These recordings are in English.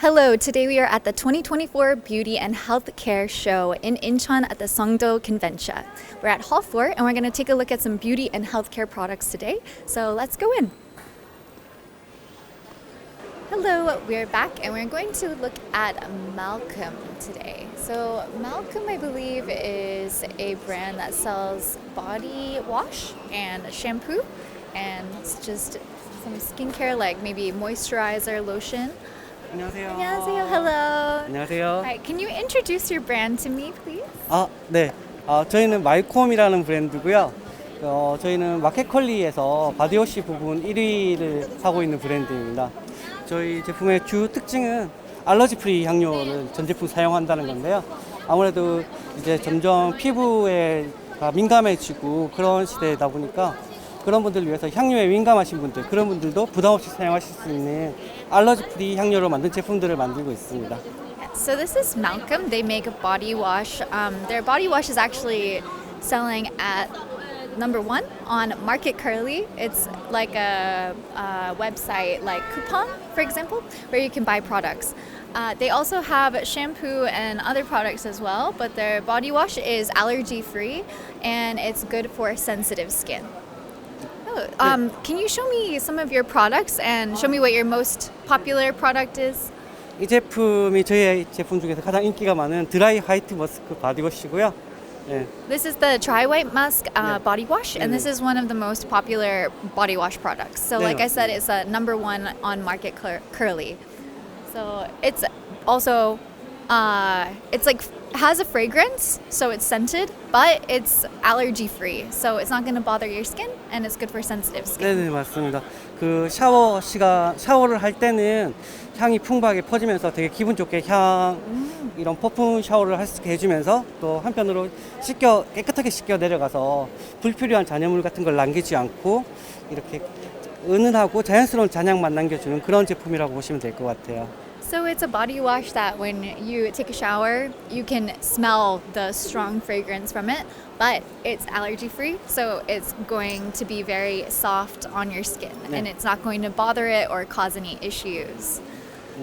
Hello, today we are at the 2024 Beauty and Healthcare Show in Incheon at the Songdo Convention. We're at Hall 4 and we're going to take a look at some beauty and healthcare products today. So let's go in. Hello, we're back and we're going to look at Malcolm today. So, Malcolm, I believe, is a brand that sells body wash and shampoo and it's just some skincare like maybe moisturizer, lotion. 안녕하세요. 안녕하세요. Hello. 안녕하세요. Hi, can you introduce your brand to me, please? 아, 네. 아, 저희는 마이콤이라는 브랜드고요. 어, 저희는 마켓컬리에서 바디워시 부분 1위를 하고 있는 브랜드입니다. 저희 제품의 주 특징은 알러지 프리 향료를 전 제품 사용한다는 건데요. 아무래도 이제 점점 피부에 다 민감해지고 그런 시대다 보니까 그런 분들을 위해서 향료에 민감하신 분들, 그런 분들도 부담 없이 사용하실 수 있는 알러지 프리 향료로 만든 제품들을 만들고 있습니다. So this is Malcolm. They make a body wash. Um, their body wash is actually selling at number one on Market Curly. It's like a, a website like Coupon, for example, where you can buy products. Uh, they also have shampoo and other products as well, but their body wash is allergy free and it's good for sensitive skin. Oh, um, can you show me some of your products and show me what your most popular product is? 이 제품이 저희 제품 중에서 가장 인기가 많은 드라이 화이트 머스크 바디워시고요. 예, This is the Dry White Musk uh, Yeah. body wash, and this is one of the most popular body wash products. So, Yeah. like I said, it's a number one on market cur- curly. So it's also, uh, it's like has a fragrance, so it's scented, but it's allergy free, so it's not going to bother your skin, and it's good for sensitive skin. 네네 맞습니다. 그 샤워 시간 샤워를 할 때는 향이 풍부하게 퍼지면서 되게 기분 좋게 향 이런 퍼퓸 샤워를 할 수 있게 해주면서 또 한편으로 씻겨 깨끗하게 씻겨 내려가서 불필요한 잔여물 같은 걸 남기지 않고 이렇게 은은하고 자연스러운 잔향만 남겨주는 그런 제품이라고 보시면 될 것 같아요. So it's a body wash that when you take a shower, you can smell the strong fragrance from it, but it's allergy free, so it's going to be very soft on your skin and it's not going to bother it or cause any issues.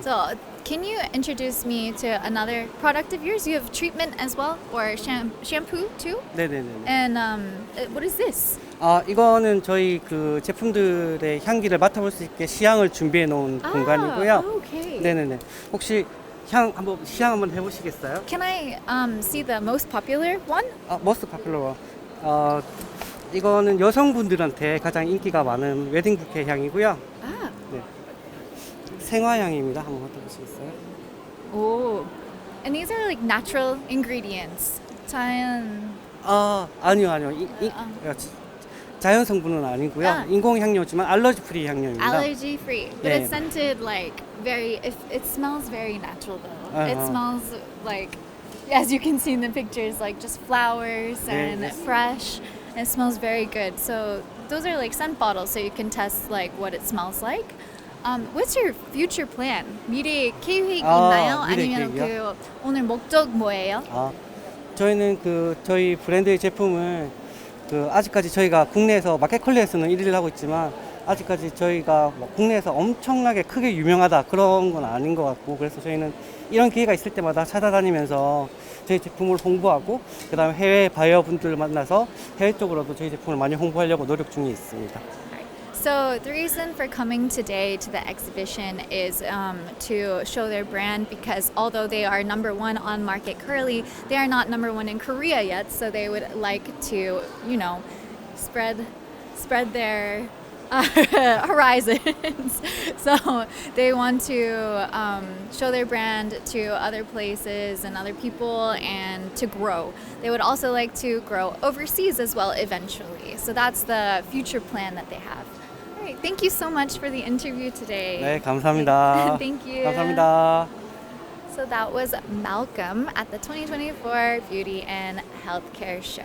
So, can you introduce me to another product of yours? You have treatment as well, or sham- shampoo too? 네네네. And um, uh, what is this? 아 이거는 저희 그 제품들의 향기를 맡아볼 수 있게 시향을 준비해 놓은 공간이고요. Ah, okay. 네네네. 혹시 향 한번 시향 한번 해보시겠어요? Can I um, see the most popular one? 아 머스트 파퓰러. 어 이거는 여성분들한테 가장 인기가 많은 웨딩 부케 향이고요. Ah, 네. 생화향입니다. 한번 맡아보시겠어요? Oh, and these are like natural ingredients. 자연. 아 아니요 아니요. 이, 이, 아. 어, 지- 자연 성분은 아니고요. 아. 인공 향료지만 알러지 프리 향료입니다. Allergy free, but Yeah. it's scented like very. It, it smells very natural though. It Uh-huh. smells like, as you can see in the pictures, like just flowers and Yes. fresh. And it smells very good. So those are like scent bottles, so you can test like what it smells like. Um, what's your future plan? 미래 계획 아, 있나요? 미래 아니면 계획이요? 그 오늘 목적 뭐예요? 아, 저희는 그 저희 브랜드의 제품을 그 아직까지 저희가 국내에서 마켓컬리에서는 1위를 하고 있지만 아직까지 저희가 뭐 국내에서 엄청나게 크게 유명하다 그런 건 아닌 것 같고 그래서 저희는 이런 기회가 있을 때마다 찾아다니면서 저희 제품을 홍보하고 그다음에 해외 바이어분들을 만나서 해외 쪽으로도 저희 제품을 많이 홍보하려고 노력 중에 있습니다. So the reason for coming today to the exhibition is um, to show their brand because although they are number one on Market Curly, they are not number one in Korea yet. So they would like to, you know, spread spread their uh, horizons. so they want to um, show their brand to other places and other people and to grow. They would also like to grow overseas as well eventually. So that's the future plan that they have. All right, thank you so much for the interview today. 네, 감사합니다. Thank you. 감사합니다. So that was Malcolm at the 2024 Beauty and Healthcare Show.